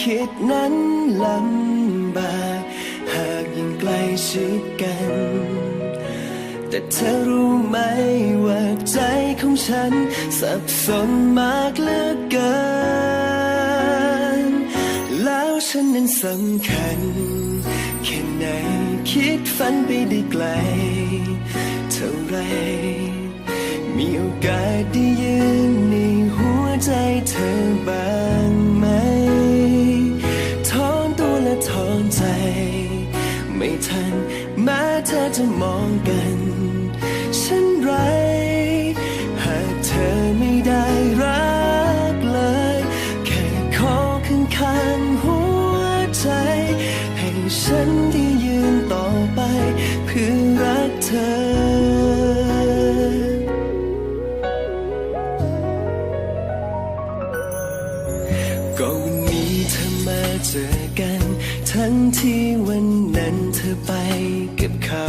คิดนั้นลำบากหากยังใกล้ชิดกัน แต่เธอรู้ไหมว่าใจของฉัน สับสนมากเหลือเกิน แล้วฉันนั้นสำคัญ แค่ไหนคิดฝันไปได้ไกล เท่าไร มีโอกาสได้ยืนในหัวใจเธอบ้าง มองกัน ฉันไร หากเธอไม่ได้รักเลย แค่ขอข้างข้างๆหัวใจ ให้ฉันได้ยืนต่อไป เพื่อรักเธอก็วันนี้เธอมาเจอกันทั้งที่วันนั้นเธอไปกับเขา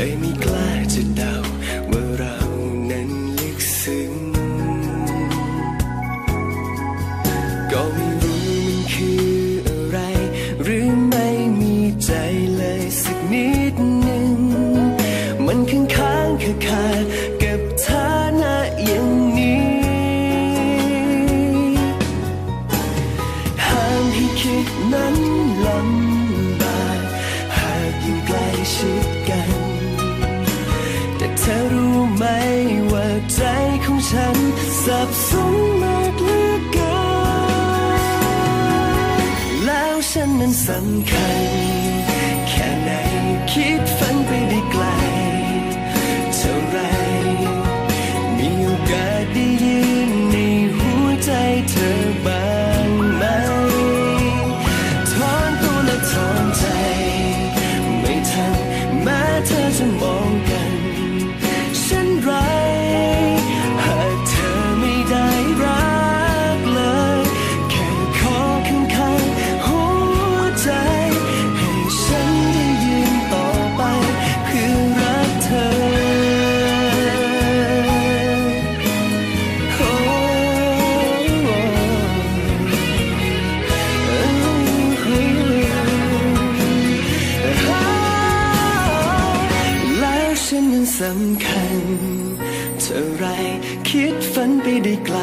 เลยไม่กล้าจะเดาว่าเรานั้นลึกซึ้งก็ไม่รู้มันคืออะไร หรือไม่มีใจเลยสักนิดหนึ่ง มันค้างค้างคาคาๆกับฐานะอย่างนี้ ห้ามให้คิดนั้นลำบากหากยิ่งใกล้ชิด ธอรู้ไหมว่าใจของฉันสับสนมากเหลือเกินแล้วฉันนั้นสำคัญ แค่ไหนคิดฝันไปดี สำคัญ เท่าไรคิดฝันไปได้ไกล